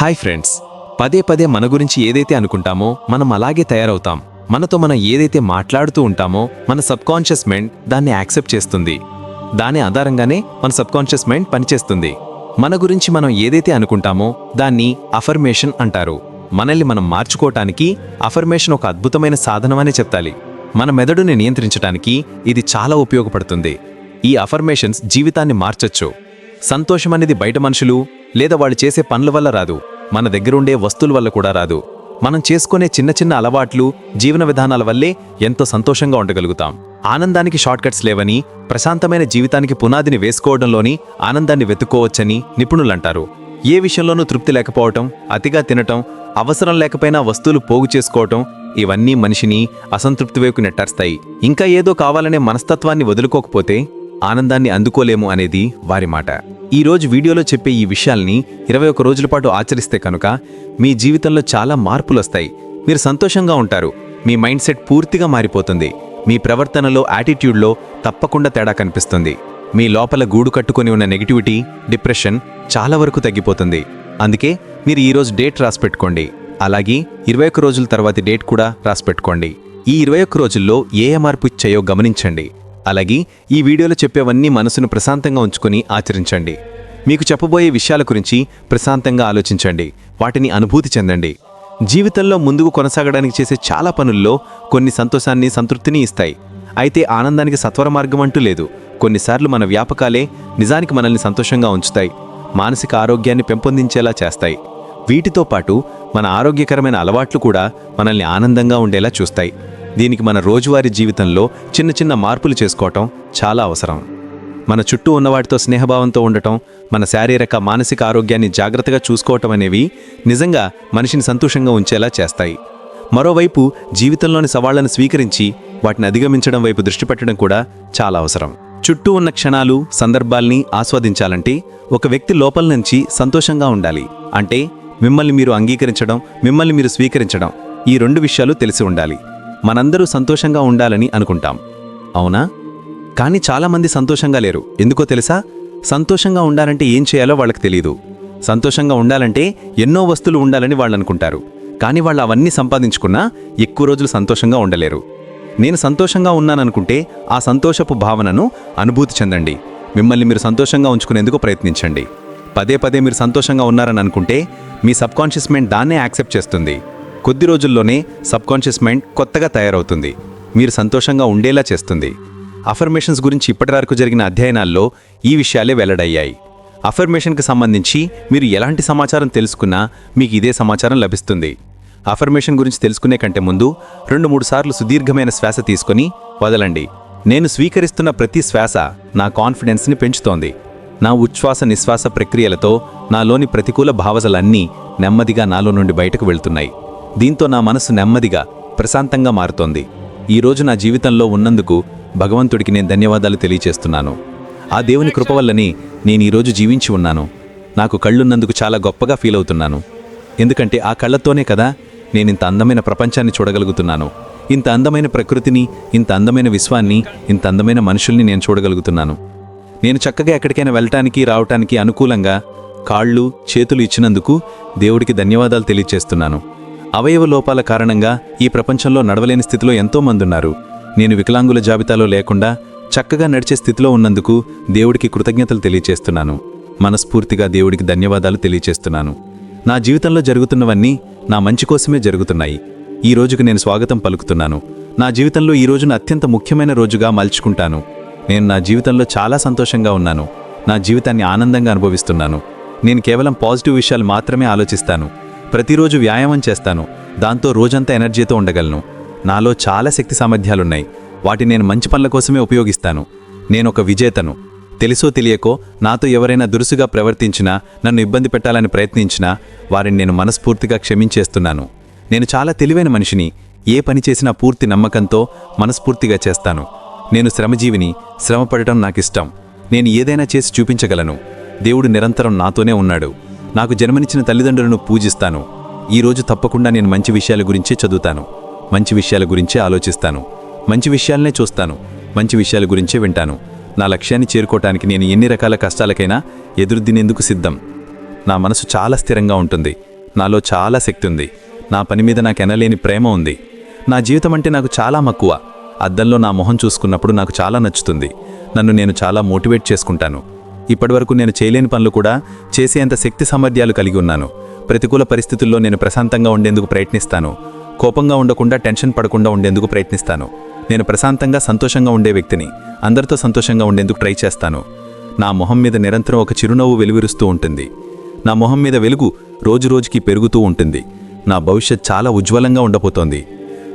Hi friends. పదే పదే మన గురించి ఏదైతే అనుకుంటామో మనం అలాగే తయారవుతాం. మనతో మనం ఏదైతే మాట్లాడుతూ ఉంటామో మన సబ్కాన్షియస్ మైండ్ దాన్ని యాక్సెప్ట్ చేస్తుంది. దాని ఆధారంగానే మన సబ్కాన్షియస్ మైండ్ పనిచేస్తుంది. మన గురించి మనం ఏదైతే అనుకుంటామో దాన్ని అఫర్మేషన్ అంటారు. మనల్ని మనం మార్చుకోవటానికి అఫర్మేషన్ ఒక అద్భుతమైన సాధనమనే చెప్తాలి. మన మెదడుని నియంత్రించడానికి ఇది చాలా ఉపయోగపడుతుంది. ఈ అఫర్మేషన్స్ జీవితాన్ని మార్చొచ్చు. సంతోషం అనేది బయట మనుషులు లేదా వాళ్ళు చేసే పనుల వల్ల రాదు. మన దగ్గరుండే వస్తువుల వల్ల కూడా రాదు. మనం చేసుకునే చిన్న చిన్న అలవాట్లు జీవన విధానాల వల్లే ఎంతో సంతోషంగా ఉండగలుగుతాం. ఆనందానికి షార్ట్కట్స్ లేవని ప్రశాంతమైన జీవితానికి పునాదిని వేసుకోవడంలోని ఆనందాన్ని వెతుక్కోవచ్చని నిపుణులంటారు ఏ విషయంలోనూ తృప్తి లేకపోవటం అతిగా తినటం అవసరం లేకపోయినా వస్తువులు పోగు చేసుకోవటం ఇవన్నీ మనిషిని అసంతృప్తి వైపు నెట్టేస్తాయి ఇంకా ఏదో కావాలనే మనస్తత్వాన్ని వదులుకోకపోతే ఆనందాన్ని అందుకోలేము అనేది వారి మాట. ఈరోజు వీడియోలో చెప్పే ఈ విషయాల్ని ఇరవై ఒక రోజుల పాటు ఆచరిస్తే కనుక మీ జీవితంలో చాలా మార్పులు వస్తాయి మీరు సంతోషంగా ఉంటారు. మీ మైండ్ సెట్ పూర్తిగా మారిపోతుంది. మీ ప్రవర్తనలో యాటిట్యూడ్లో తప్పకుండా తేడా కనిపిస్తుంది. మీ లోపల గూడు కట్టుకొని ఉన్న నెగిటివిటీ డిప్రెషన్ చాలా వరకు తగ్గిపోతుంది. అందుకే మీరు ఈరోజు డేట్ రాసిపెట్టుకోండి. అలాగే ఇరవై ఒక్క రోజుల తర్వాతి డేట్ కూడా రాసిపెట్టుకోండి. ఈ ఇరవై ఒక్క రోజుల్లో ఏ మార్పు ఇచ్చాయో గమనించండి. అలాగే ఈ వీడియోలో చెప్పేవన్నీ మనసును ప్రశాంతంగా ఉంచుకొని ఆచరించండి. మీకు చెప్పబోయే విషయాల గురించి ప్రశాంతంగా ఆలోచించండి. వాటిని అనుభూతి చెందండి. జీవితంలో ముందుకు కొనసాగడానికి చేసే చాలా పనుల్లో కొన్ని సంతోషాన్ని సంతృప్తిని ఇస్తాయి. అయితే ఆనందానికి సత్వర మార్గం అంటూ లేదు. కొన్నిసార్లు మన వ్యాపకాలే నిజానికి మనల్ని సంతోషంగా ఉంచుతాయి. మానసిక ఆరోగ్యాన్ని పెంపొందించేలా చేస్తాయి. వీటితో పాటు మన ఆరోగ్యకరమైన అలవాట్లు కూడా మనల్ని ఆనందంగా ఉండేలా చూస్తాయి. దీనికి మన రోజువారీ జీవితంలో చిన్న చిన్న మార్పులు చేసుకోవటం చాలా అవసరం. మన చుట్టూ ఉన్నవాటితో స్నేహభావంతో ఉండటం మన శారీరక మానసిక ఆరోగ్యాన్ని జాగ్రత్తగా చూసుకోవటం అనేవి నిజంగా మనిషిని సంతోషంగా ఉంచేలా చేస్తాయి. మరోవైపు జీవితంలోని సవాళ్ళను స్వీకరించి వాటిని అధిగమించడం వైపు దృష్టి పెట్టడం కూడా చాలా అవసరం. చుట్టూ ఉన్న క్షణాలు సందర్భాల్ని ఆస్వాదించాలంటే ఒక వ్యక్తి లోపల నుంచి సంతోషంగా ఉండాలి. అంటే మిమ్మల్ని మీరు అంగీకరించడం మిమ్మల్ని మీరు స్వీకరించడం ఈ రెండు విషయాలు తెలిసి ఉండాలి. మనందరూ సంతోషంగా ఉండాలని అనుకుంటాం. అవునా? కానీ చాలామంది సంతోషంగా లేరు. ఎందుకో తెలుసా? సంతోషంగా ఉండాలంటే ఏం చేయాలో వాళ్ళకి తెలియదు సంతోషంగా ఉండాలంటే ఎన్నో వస్తువులు ఉండాలని వాళ్ళు అనుకుంటారు. కానీ వాళ్ళు అవన్నీ సంపాదించుకున్నా ఎక్కువ రోజులు సంతోషంగా ఉండలేరు. నేను సంతోషంగా ఉన్నాననుకుంటే ఆ సంతోషపు భావనను అనుభూతి చెందండి. మిమ్మల్ని మీరు సంతోషంగా ఉంచుకునేందుకు ప్రయత్నించండి. పదే పదే మీరు సంతోషంగా ఉన్నారని అనుకుంటే మీ సబ్కాన్షియస్ మైండ్ దాన్నే యాక్సెప్ట్ చేస్తుంది. కొద్ది రోజుల్లోనే సబ్కాన్షియస్ మైండ్ కొత్తగా తయారవుతుంది. మీరు సంతోషంగా ఉండేలా చేస్తుంది. అఫర్మేషన్స్ గురించి ఇప్పటివరకు జరిగిన అధ్యయనాల్లో ఈ విషయాలే వెల్లడయ్యాయి. అఫర్మేషన్కి సంబంధించి మీరు ఎలాంటి సమాచారం తెలుసుకున్నా మీకు ఇదే సమాచారం లభిస్తుంది. అఫర్మేషన్ గురించి తెలుసుకునే కంటే ముందు రెండు మూడు సార్లు సుదీర్ఘమైన శ్వాస తీసుకొని వదలండి. నేను స్వీకరిస్తున్న ప్రతి శ్వాస నా కాన్ఫిడెన్స్ని పెంచుతోంది. నా ఉచ్ఛ్వాస నిశ్వాస ప్రక్రియలతో నాలోని ప్రతికూల భావజలన్నీ నెమ్మదిగా నాలో నుండి బయటకు వెళ్తున్నాయి. దీంతో నా మనసు నెమ్మదిగా ప్రశాంతంగా మారుతోంది. ఈరోజు నా జీవితంలో ఉన్నందుకు భగవంతుడికి నేను ధన్యవాదాలు తెలియచేస్తున్నాను. ఆ దేవుని కృప వల్లని నేను ఈరోజు జీవించి ఉన్నాను. నాకు కళ్ళున్నందుకు చాలా గొప్పగా ఫీల్ అవుతున్నాను. ఎందుకంటే ఆ కళ్ళతోనే కదా నేను ఇంత అందమైన ప్రపంచాన్ని చూడగలుగుతున్నాను. ఇంత అందమైన ప్రకృతిని ఇంత అందమైన విశ్వాన్ని ఇంత అందమైన మనుషుల్ని నేను చూడగలుగుతున్నాను. నేను చక్కగా ఎక్కడికైనా వెళ్ళటానికి రావటానికి అనుకూలంగా కాళ్ళు చేతులు ఇచ్చినందుకు దేవుడికి ధన్యవాదాలు తెలియచేస్తున్నాను. అవయవ లోపాల కారణంగా ఈ ప్రపంచంలో నడవలేని స్థితిలో ఎంతో మంది ఉన్నారు నేను వికలాంగుల జాబితాలో లేకుండా చక్కగా నడిచే స్థితిలో ఉన్నందుకు దేవుడికి కృతజ్ఞతలు తెలియచేస్తున్నాను. మనస్ఫూర్తిగా దేవుడికి ధన్యవాదాలు తెలియచేస్తున్నాను. నా జీవితంలో జరుగుతున్నవన్నీ నా మంచి కోసమే జరుగుతున్నాయి. ఈ రోజుకు నేను స్వాగతం పలుకుతున్నాను. నా జీవితంలో ఈ రోజును అత్యంత ముఖ్యమైన రోజుగా మలుచుకుంటాను. నేను నా జీవితంలో చాలా సంతోషంగా ఉన్నాను. నా జీవితాన్ని ఆనందంగా అనుభవిస్తున్నాను. నేను కేవలం పాజిటివ్ విషయాలు మాత్రమే ఆలోచిస్తాను. ప్రతిరోజు వ్యాయామం చేస్తాను. దాంతో రోజంతా ఎనర్జీతో ఉండగలను. నాలో చాలా శక్తి సామర్థ్యాలున్నాయి. వాటిని నేను మంచి పనుల కోసమే ఉపయోగిస్తాను. నేను ఒక విజేతను. తెలుసో తెలియకో నాతో ఎవరైనా దురుసుగా ప్రవర్తించినా నన్ను ఇబ్బంది పెట్టాలని ప్రయత్నించినా వారిని నేను మనస్ఫూర్తిగా క్షమించేస్తున్నాను. నేను చాలా తెలివైన మనిషిని. ఏ పని చేసినా పూర్తి నమ్మకంతో మనస్ఫూర్తిగా చేస్తాను. నేను శ్రమజీవిని. శ్రమపడటం నాకిష్టం. నేను ఏదైనా చేసి చూపించగలను. దేవుడు నిరంతరం నాతోనే ఉన్నాడు. నాకు జన్మనిచ్చిన తల్లిదండ్రులను పూజిస్తాను. ఈరోజు తప్పకుండా నేను మంచి విషయాల గురించే చదువుతాను. మంచి విషయాల గురించే ఆలోచిస్తాను. మంచి విషయాలనే చూస్తాను. మంచి విషయాల గురించే వింటాను. నా లక్ష్యాన్ని చేరుకోవటానికి నేను ఎన్ని రకాల కష్టాలకైనా ఎదురుదినేందుకు సిద్ధం. నా మనసు చాలా స్థిరంగా ఉంటుంది. నాలో చాలా శక్తి ఉంది. నా పని మీద నాకు ఎనలేని ప్రేమ ఉంది. నా జీవితం అంటే నాకు చాలా మక్కువ. అద్దంలో నా మొహం చూసుకున్నప్పుడు నాకు చాలా నచ్చుతుంది. నన్ను నేను చాలా మోటివేట్ చేసుకుంటాను. ఇప్పటివరకు నేను చేయలేని పనులు కూడా చేసేంత శక్తి సామర్థ్యాలు కలిగి ఉన్నాను. ప్రతికూల పరిస్థితుల్లో నేను ప్రశాంతంగా ఉండేందుకు ప్రయత్నిస్తాను. కోపంగా ఉండకుండా టెన్షన్ పడకుండా ఉండేందుకు ప్రయత్నిస్తాను. నేను ప్రశాంతంగా సంతోషంగా ఉండే వ్యక్తిని అందరితో సంతోషంగా ఉండేందుకు ట్రై చేస్తాను. నా మొహం మీద నిరంతరం ఒక చిరునవ్వు వెలువరుస్తూ ఉంటుంది. నా మొహం మీద వెలుగు రోజురోజుకి పెరుగుతూ ఉంటుంది. నా భవిష్యత్ చాలా ఉజ్వలంగా ఉండబోతోంది.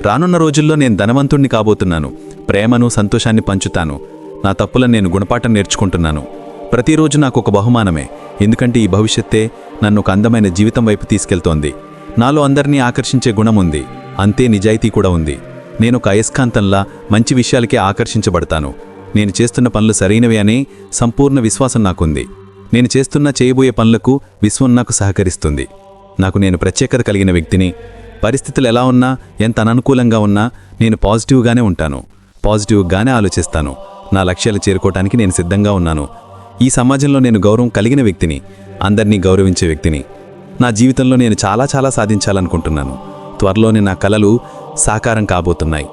రానున్న రోజుల్లో నేను ధనవంతుణ్ణి కాబోతున్నాను. ప్రేమను సంతోషాన్ని పంచుతాను. నా తప్పులను నేను గుణపాఠం నేర్చుకుంటున్నాను. ప్రతిరోజు నాకు ఒక బహుమానమే. ఎందుకంటే ఈ భవిష్యత్తే నన్ను ఒక అందమైన జీవితం వైపు తీసుకెళ్తోంది. నాలో అందరినీ ఆకర్షించే గుణం ఉంది. అంతే నిజాయితీ కూడా ఉంది. నేను ఒక అయస్కాంతంలా మంచి విషయాలకే ఆకర్షించబడతాను. నేను చేస్తున్న పనులు సరైనవి అనే సంపూర్ణ విశ్వాసం నాకుంది. నేను చేస్తున్న చేయబోయే పనులకు విశ్వం నాకు సహకరిస్తుంది. నాకు నేను ప్రత్యేకత కలిగిన వ్యక్తిని పరిస్థితులు ఎలా ఉన్నా ఎంత అననుకూలంగా ఉన్నా నేను పాజిటివ్గానే ఉంటాను. పాజిటివ్గానే ఆలోచిస్తాను. నా లక్ష్యాలు చేరుకోవటానికి నేను సిద్ధంగా ఉన్నాను. ఈ సమాజంలో నేను గౌరవం కలిగిన వ్యక్తిని అందరినీ గౌరవించే వ్యక్తిని. నా జీవితంలో నేను చాలా చాలా సాధించాలనుకుంటున్నాను. త్వరలోనే నా కలలు సాకారం కాబోతున్నాయి.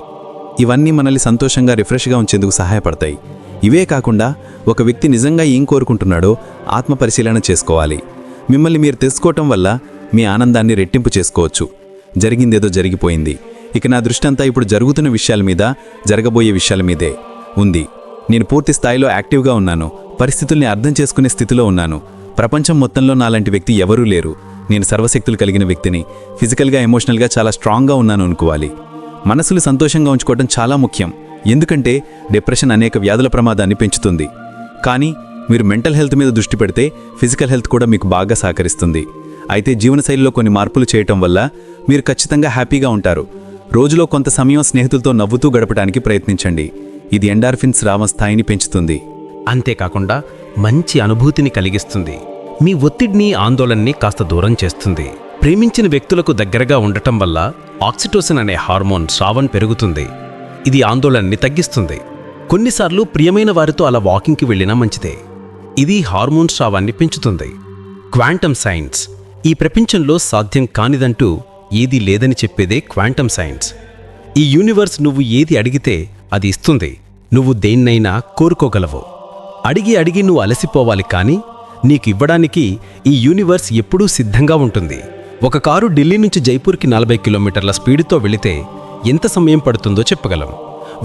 ఇవన్నీ మనల్ని సంతోషంగా రిఫ్రెష్గా ఉంచేందుకు సహాయపడతాయి. ఇవే కాకుండా ఒక వ్యక్తి నిజంగా ఏం కోరుకుంటున్నాడో ఆత్మ పరిశీలన చేసుకోవాలి. మిమ్మల్ని మీరు తెలుసుకోవటం వల్ల మీ ఆనందాన్ని రెట్టింపు చేసుకోవచ్చు. జరిగిందేదో జరిగిపోయింది. ఇక నా దృష్టి అంతా ఇప్పుడు జరుగుతున్న విషయాల మీద జరగబోయే విషయాల మీదే ఉంది. నేను పూర్తి స్థాయిలో యాక్టివ్గా ఉన్నాను. పరిస్థితుల్ని అర్థం చేసుకునే స్థితిలో ఉన్నాను. ప్రపంచం మొత్తంలో నాలాంటి వ్యక్తి ఎవరూ లేరు. నేను సర్వశక్తులు కలిగిన వ్యక్తిని. ఫిజికల్గా ఎమోషనల్గా చాలా స్ట్రాంగ్గా ఉన్నాను అనుకోవాలి. మనసులు సంతోషంగా ఉంచుకోవడం చాలా ముఖ్యం. ఎందుకంటే డిప్రెషన్ అనేక వ్యాధుల ప్రమాదాన్ని పెంచుతుంది. కానీ మీరు మెంటల్ హెల్త్ మీద దృష్టి పెడితే ఫిజికల్ హెల్త్ కూడా మీకు బాగా సహకరిస్తుంది. అయితే జీవనశైలిలో కొన్ని మార్పులు చేయటం వల్ల మీరు ఖచ్చితంగా హ్యాపీగా ఉంటారు. రోజులో కొంత సమయం స్నేహితులతో నవ్వుతూ గడపడానికి ప్రయత్నించండి. ఇది ఎండార్ఫిన్స్ స్రావ స్థాయిని పెంచుతుంది. అంతేకాకుండా మంచి అనుభూతిని కలిగిస్తుంది. మీ ఒత్తిడిని ఆందోళనని కాస్త దూరం చేస్తుంది. ప్రేమించిన వ్యక్తులకు దగ్గరగా ఉండటం వల్ల ఆక్సిటోసిన్ అనే హార్మోన్ స్రావం పెరుగుతుంది. ఇది ఆందోళనని తగ్గిస్తుంది. కొన్నిసార్లు ప్రియమైన వారితో అలా వాకింగ్కి వెళ్ళినా మంచిదే. ఇది హార్మోన్ స్రావాన్ని పెంచుతుంది. Quantum science. ఈ ప్రపంచంలో సాధ్యం కానిదంటూ ఏదీ లేదని చెప్పేదే క్వాంటమ్ సైన్స్. ఈ యూనివర్స్ నువ్వు ఏది అడిగితే అది ఇస్తుంది. నువ్వు దేన్నైనా కోరుకోగలవు. అడిగి అడిగి నువ్వు అలసిపోవాలి కానీ నీకు ఇవ్వడానికి ఈ యూనివర్స్ ఎప్పుడూ సిద్ధంగా ఉంటుంది. ఒక కారు ఢిల్లీ నుంచి జైపూర్కి నలభై కిలోమీటర్ల స్పీడ్తో వెళితే ఎంత సమయం పడుతుందో చెప్పగలం.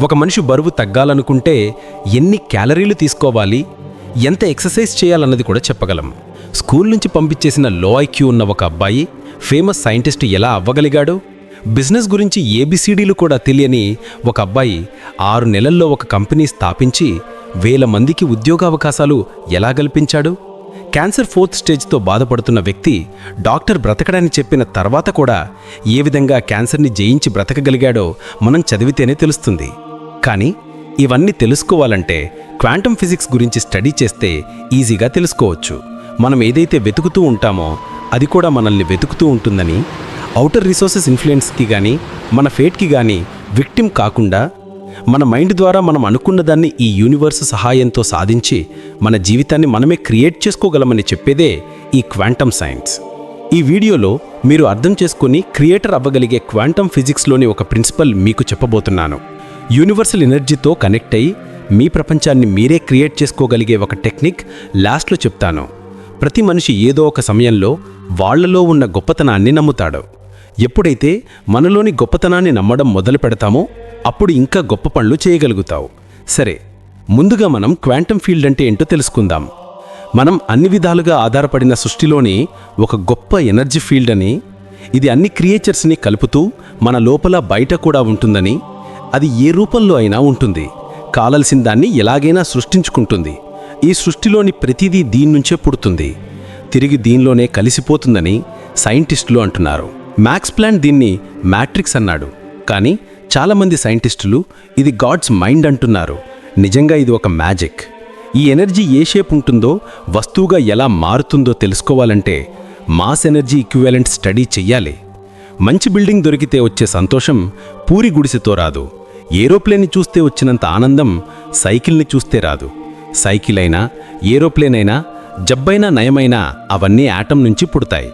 ఒక మనిషి బరువు తగ్గాలనుకుంటే ఎన్ని క్యాలరీలు తీసుకోవాలి ఎంత ఎక్సర్సైజ్ చేయాలన్నది కూడా చెప్పగలం. స్కూల్ నుంచి పంపించేసిన లో ఐక్యూ ఉన్న ఒక అబ్బాయి ఫేమస్ సైంటిస్ట్ ఎలా అవ్వగలిగాడు బిజినెస్ గురించి ఏబిసిడీలు కూడా తెలియని ఒక అబ్బాయి ఆరు నెలల్లో ఒక కంపెనీ స్థాపించి వేల మందికి ఉద్యోగావకాశాలు ఎలా కల్పించాడు? క్యాన్సర్ ఫోర్త్ స్టేజ్తో బాధపడుతున్న వ్యక్తి డాక్టర్ బ్రతకడని చెప్పిన తర్వాత కూడా ఏ విధంగా క్యాన్సర్ని జయించి బ్రతకగలిగాడో మనం చదివితేనే తెలుస్తుంది. కానీ ఇవన్నీ తెలుసుకోవాలంటే క్వాంటమ్ ఫిజిక్స్ గురించి స్టడీ చేస్తే ఈజీగా తెలుసుకోవచ్చు. మనం ఏదైతే వెతుకుతూ ఉంటామో అది కూడా మనల్ని వెతుకుతూ ఉంటుందని ఔటర్ రిసోర్సెస్ ఇన్ఫ్లుయెన్స్కి కానీ మన ఫేట్కి కానీ విక్టిమ్ కాకుండా మన మైండ్ ద్వారా మనం అనుకున్న దాన్ని ఈ యూనివర్స్ సహాయంతో సాధించి మన జీవితాన్ని మనమే క్రియేట్ చేసుకోగలమని చెప్పేదే ఈ క్వాంటమ్ సైన్స్ ఈ వీడియోలో మీరు అర్థం చేసుకుని క్రియేటర్ అవ్వగలిగే క్వాంటమ్ ఫిజిక్స్లోని ఒక ప్రిన్సిపల్ మీకు చెప్పబోతున్నాను. యూనివర్సల్ ఎనర్జీతో కనెక్ట్ అయ్యి మీ ప్రపంచాన్ని మీరే క్రియేట్ చేసుకోగలిగే ఒక టెక్నిక్ లాస్ట్లో చెప్తాను. ప్రతి మనిషి ఏదో ఒక సమయంలో వాళ్ళలో ఉన్న గొప్పతనాన్ని నమ్ముతాడు. ఎప్పుడైతే మనలోని గొప్పతనాన్ని నమ్మడం మొదలు పెడతామో అప్పుడు ఇంకా గొప్ప పనులు చేయగలుగుతావు. సరే ముందుగా మనం క్వాంటమ్ ఫీల్డ్ అంటే ఏంటో తెలుసుకుందాం. మనం అన్ని విధాలుగా ఆధారపడిన సృష్టిలోని ఒక గొప్ప ఎనర్జీ ఫీల్డ్ అని ఇది అన్ని క్రియేచర్స్ని కలుపుతూ మన లోపల బయట కూడా ఉంటుందని అది ఏ రూపంలో అయినా ఉంటుంది. కావలసిన దాన్ని ఎలాగైనా సృష్టించుకుంటుంది. ఈ సృష్టిలోని ప్రతిదీ దీన్నుంచే పుడుతుంది. తిరిగి దీనిలోనే కలిసిపోతుందని సైంటిస్టులు అంటున్నారు. మ్యాక్స్ ప్లాంట్ దీన్ని మ్యాట్రిక్స్ అన్నాడు. కానీ చాలామంది సైంటిస్టులు ఇది గాడ్స్ మైండ్ అంటున్నారు. నిజంగా ఇది ఒక మ్యాజిక్. ఈ ఎనర్జీ ఏ షేప్ ఉంటుందో వస్తువుగా ఎలా మారుతుందో తెలుసుకోవాలంటే మాస్ ఎనర్జీ ఈక్వివాలెంట్ స్టడీ చెయ్యాలి. మంచి బిల్డింగ్ దొరికితే వచ్చే సంతోషం పూరి గుడిసెతో రాదు. ఏరోప్లేన్ని చూస్తే వచ్చినంత ఆనందం సైకిల్ని చూస్తే రాదు. సైకిల్ అయినా ఏరోప్లేన్ అయినా జబ్బైనా నయమైనా అవన్నీ యాటం నుంచి పుడతాయి.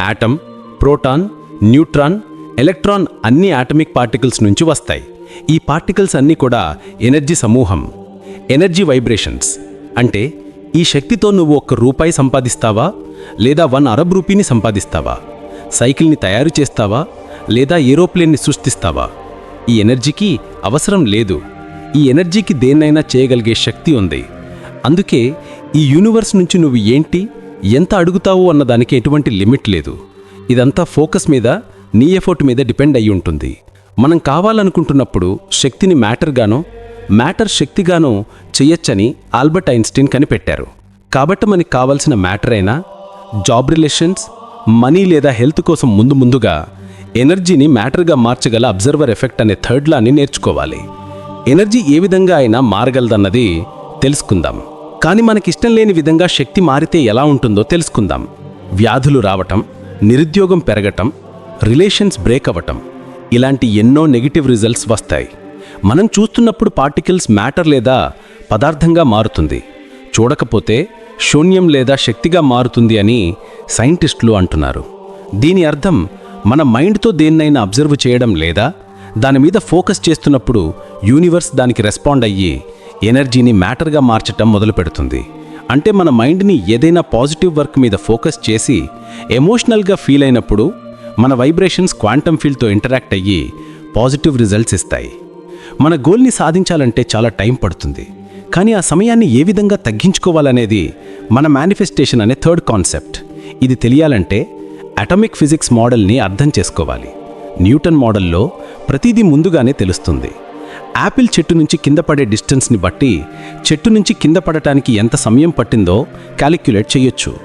యాటం ప్రోటాన్ న్యూట్రాన్ ఎలక్ట్రాన్ అన్ని ఆటమిక్ పార్టికల్స్ నుంచి వస్తాయి. ఈ పార్టికల్స్ అన్నీ కూడా ఎనర్జీ సమూహం ఎనర్జీ వైబ్రేషన్స్ అంటే ఈ శక్తితో నువ్వు ఒక్క రూపాయి సంపాదిస్తావా? లేదా వన్ అరబ్ రూపీని సంపాదిస్తావా? సైకిల్ని తయారు చేస్తావా? లేదా ఏరోప్లేన్ని సృష్టిస్తావా? ఈ ఎనర్జీకి అవసరం లేదు. ఈ ఎనర్జీకి దేన్నైనా చేయగలిగే శక్తి ఉంది. అందుకే ఈ యూనివర్స్ నుంచి నువ్వు ఏంటి ఎంత అడుగుతావు అన్నదానికి ఎటువంటి లిమిట్ లేదు. ఇదంతా ఫోకస్ మీద నీ ఎఫర్ట్ మీద డిపెండ్ అయి ఉంటుంది. మనం కావాలనుకుంటున్నప్పుడు శక్తిని మ్యాటర్గానో మ్యాటర్ శక్తిగానో చెయ్యొచ్చని ఆల్బర్ట్ ఐన్స్టీన్ కనిపెట్టారు. కాబట్టి మనకి కావాల్సిన మ్యాటర్ అయినా జాబ్ రిలేషన్స్ మనీ లేదా హెల్త్ కోసం ముందు ముందుగా ఎనర్జీని మ్యాటర్గా మార్చగల అబ్జర్వర్ ఎఫెక్ట్ అనే థర్డ్ లాని నేర్చుకోవాలి. ఎనర్జీ ఏ విధంగా అయినా మారగలదన్నది తెలుసుకుందాం. కానీ మనకిష్టం లేని విధంగా శక్తి మారితే ఎలా ఉంటుందో తెలుసుకుందాం. వ్యాధులు రావటం నిరుద్యోగం పెరగటం రిలేషన్స్ బ్రేక్ అవ్వటం ఇలాంటి ఎన్నో నెగిటివ్ రిజల్ట్స్ వస్తాయి. మనం చూస్తున్నప్పుడు పార్టికల్స్ మ్యాటర్ లేదా పదార్థంగా మారుతుంది. చూడకపోతే శూన్యం లేదా శక్తిగా మారుతుంది అని సైంటిస్టులు అంటున్నారు. దీని అర్థం మన మైండ్తో దేన్నైనా అబ్జర్వ్ చేయడం లేదా దాని మీద ఫోకస్ చేస్తున్నప్పుడు యూనివర్స్ దానికి రెస్పాండ్ అయ్యి ఎనర్జీని మ్యాటర్గా మార్చటం మొదలు పెడుతుంది అంటే మన మైండ్ని ఏదైనా పాజిటివ్ వర్క్ మీద ఫోకస్ చేసి ఎమోషనల్గా ఫీల్ అయినప్పుడు మన వైబ్రేషన్స్ క్వాంటమ్ ఫీల్డ్తో ఇంటరాక్ట్ అయ్యి పాజిటివ్ రిజల్ట్స్ ఇస్తాయి. మన గోల్ని సాధించాలంటే చాలా టైం పడుతుంది. కానీ ఆ సమయాన్ని ఏ విధంగా తగ్గించుకోవాలనేది మన మేనిఫెస్టేషన్ అనే థర్డ్ కాన్సెప్ట్ ఇది తెలియాలంటే అటామిక్ ఫిజిక్స్ మోడల్ని అర్థం చేసుకోవాలి. న్యూటన్ మోడల్లో ప్రతిదీ ముందుగానే తెలుస్తుంది. యాపిల్ చెట్టు నుంచి కింద పడే డిస్టెన్స్ని బట్టి చెట్టు నుంచి కింద పడటానికి ఎంత సమయం పట్టిందో క్యాలిక్యులేట్ చేయొచ్చు.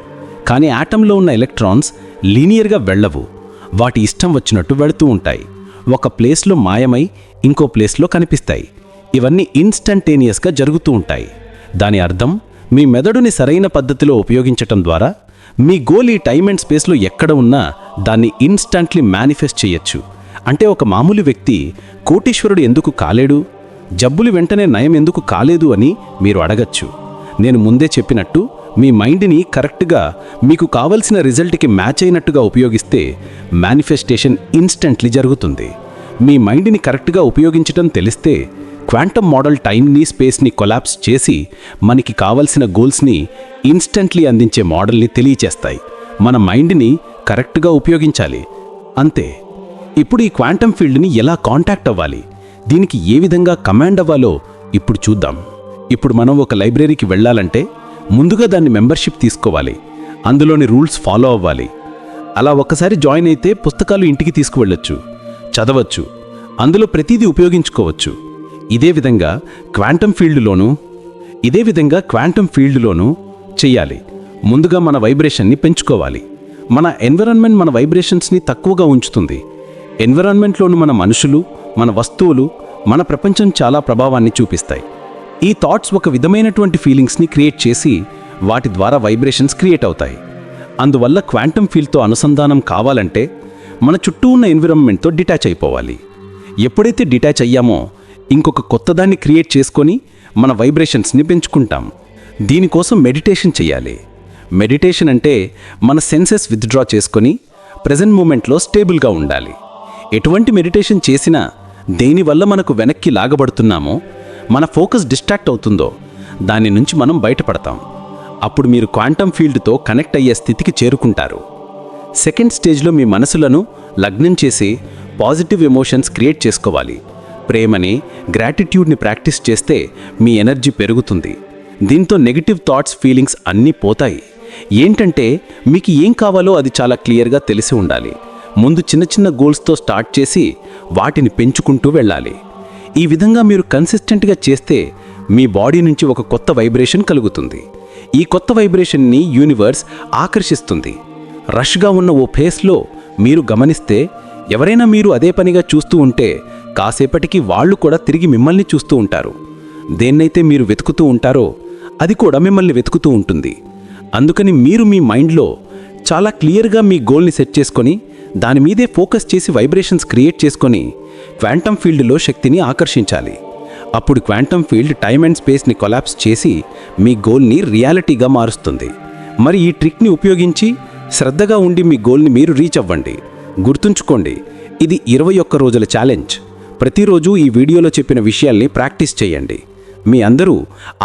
కానీ ఆటంలో ఉన్న ఎలక్ట్రాన్స్ లీనియర్గా వెళ్ళవు. వాటి ఇష్టం వచ్చినట్టు వెళుతూ ఉంటాయి. ఒక ప్లేస్లో మాయమై ఇంకో ప్లేస్లో కనిపిస్తాయి. ఇవన్నీ ఇన్స్టంటేనియస్గా జరుగుతూ ఉంటాయి. దాని అర్థం మీ మెదడుని సరైన పద్ధతిలో ఉపయోగించటం ద్వారా మీ గోల్ ఈ టైమ్ అండ్ స్పేస్లో ఎక్కడ ఉన్నా దాన్ని ఇన్స్టంట్లీ మేనిఫెస్ట్ చేయొచ్చు. అంటే ఒక మామూలు వ్యక్తి కోటీశ్వరుడు ఎందుకు కాలేడు? జబ్బులు వెంటనే నయం ఎందుకు కాలేదు అని మీరు అడగచ్చు. నేను ముందే చెప్పినట్టు మీ మైండ్ని కరెక్ట్గా మీకు కావలసిన రిజల్ట్కి మ్యాచ్ అయినట్టుగా ఉపయోగిస్తే మేనిఫెస్టేషన్ ఇన్స్టెంట్లీ జరుగుతుంది. మీ మైండ్ని కరెక్ట్గా ఉపయోగించడం తెలిస్తే క్వాంటమ్ మోడల్ టైంని స్పేస్ని కొలాప్స్ చేసి మనకి కావలసిన గోల్స్ని ఇన్స్టెంట్లీ అందించే మోడల్ని తెలియచేస్తాయి. మన మైండ్ని కరెక్ట్గా ఉపయోగించాలి. అంతే. ఇప్పుడు ఈ క్వాంటమ్ ఫీల్డ్ని ఎలా కాంటాక్ట్ అవ్వాలి? దీనికి ఏ విధంగా కమాండ్ అవ్వాలో ఇప్పుడు చూద్దాం. ఇప్పుడు మనం ఒక లైబ్రరీకి వెళ్ళాలంటే ముందుగా దాన్ని మెంబర్షిప్ తీసుకోవాలి. అందులోని రూల్స్ ఫాలో అవ్వాలి. అలా ఒక్కసారి జాయిన్ అయితే పుస్తకాలు ఇంటికి తీసుకువెళ్ళొచ్చు చదవచ్చు అందులో ప్రతిదీ ఉపయోగించుకోవచ్చు. ఇదే విధంగా క్వాంటమ్ ఫీల్డ్లోనూ ఇదే విధంగా క్వాంటమ్ ఫీల్డ్లోనూ చెయ్యాలి ముందుగా మన వైబ్రేషన్ని పెంచుకోవాలి. మన ఎన్విరాన్మెంట్ మన వైబ్రేషన్స్ని తక్కువగా ఉంచుతుంది. ఎన్విరాన్మెంట్లోని మన మనుషులు మన వస్తువులు మన ప్రపంచం చాలా ప్రభావాన్ని చూపిస్తాయి. ఈ థాట్స్ ఒక విధమైనటువంటి ఫీలింగ్స్ని క్రియేట్ చేసి వాటి ద్వారా వైబ్రేషన్స్ క్రియేట్ అవుతాయి. అందువల్ల క్వాంటమ్ ఫీల్డ్తో అనుసంధానం కావాలంటే మన చుట్టూ ఉన్న ఎన్విరాన్మెంట్తో డిటాచ్ అయిపోవాలి. ఎప్పుడైతే డిటాచ్ అయ్యామో ఇంకొక కొత్తదాన్ని క్రియేట్ చేసుకొని మన వైబ్రేషన్స్ని పెంచుకుంటాం. దీనికోసం మెడిటేషన్ చేయాలి మెడిటేషన్ అంటే మన సెన్సెస్ విత్డ్రా చేసుకొని ప్రజెంట్ మూమెంట్లో స్టేబుల్గా ఉండాలి. ఎటువంటి మెడిటేషన్ చేసినా దేనివల్ల మనకు వెనక్కి లాగబడుతున్నామో మన ఫోకస్ డిస్ట్రాక్ట్ అవుతుందో దాని నుంచి మనం బయటపడతాం. అప్పుడు మీరు క్వాంటమ్ ఫీల్డ్తో కనెక్ట్ అయ్యే స్థితికి చేరుకుంటారు. సెకండ్ స్టేజ్లో మీ మనసులను లగ్నం చేసి పాజిటివ్ ఎమోషన్స్ క్రియేట్ చేసుకోవాలి. ప్రేమని గ్రాటిట్యూడ్ని ప్రాక్టీస్ చేస్తే మీ ఎనర్జీ పెరుగుతుంది. దీంతో నెగిటివ్ థాట్స్ ఫీలింగ్స్ అన్నీ పోతాయి. ఏంటంటే మీకు ఏం కావాలో అది చాలా క్లియర్గా తెలిసి ఉండాలి. ముందు చిన్న చిన్న గోల్స్తో స్టార్ట్ చేసి వాటిని పెంచుకుంటూ వెళ్ళాలి. ఈ విధంగా మీరు కన్సిస్టెంట్గా చేస్తే మీ బాడీ నుంచి ఒక కొత్త వైబ్రేషన్ కలుగుతుంది. ఈ కొత్త వైబ్రేషన్ని యూనివర్స్ ఆకర్షిస్తుంది. రష్గా ఉన్న ఓ ఫేస్లో మీరు గమనిస్తే ఎవరైనా మీరు అదే పనిగా చూస్తూ ఉంటే కాసేపటికి వాళ్ళు కూడా తిరిగి మిమ్మల్ని చూస్తూ ఉంటారు. దేన్నైతే మీరు వెతుకుతూ ఉంటారో అది కూడా మిమ్మల్ని వెతుకుతూ ఉంటుంది. అందుకని మీరు మీ మైండ్లో చాలా క్లియర్గా మీ గోల్ని సెట్ చేసుకొని దాని మీదే ఫోకస్ చేసి వైబ్రేషన్స్ క్రియేట్ చేసుకొని క్వాంటమ్ ఫీల్డ్లో శక్తిని ఆకర్షించాలి. అప్పుడు క్వాంటమ్ ఫీల్డ్ టైమ్ అండ్ స్పేస్ని కొలాప్స్ చేసి మీ గోల్ని రియాలిటీగా మారుస్తుంది. మరి ఈ ట్రిక్ని ఉపయోగించి శ్రద్ధగా ఉండి మీ గోల్ని మీరు రీచ్ అవ్వండి. గుర్తుంచుకోండి ఇది ఇరవై ఒక్క రోజుల ఛాలెంజ్. ప్రతిరోజు ఈ వీడియోలో చెప్పిన విషయాల్ని ప్రాక్టీస్ చేయండి. మీ అందరూ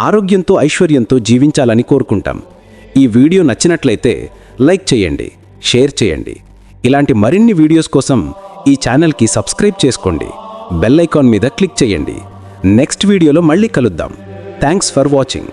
ఆరోగ్యంతో ఐశ్వర్యంతో జీవించాలని కోరుకుంటాం. ఈ వీడియో నచ్చినట్లయితే లైక్ చేయండి షేర్ చేయండి. ఇలాంటి మరిన్ని వీడియోస్ కోసం ఈ ఛానల్కి సబ్స్క్రైబ్ చేసుకోండి. బెల్ ఐకాన్ మీద క్లిక్ చేయండి. నెక్స్ట్ వీడియోలో మళ్ళీ కలుద్దాం. Thanks for watching.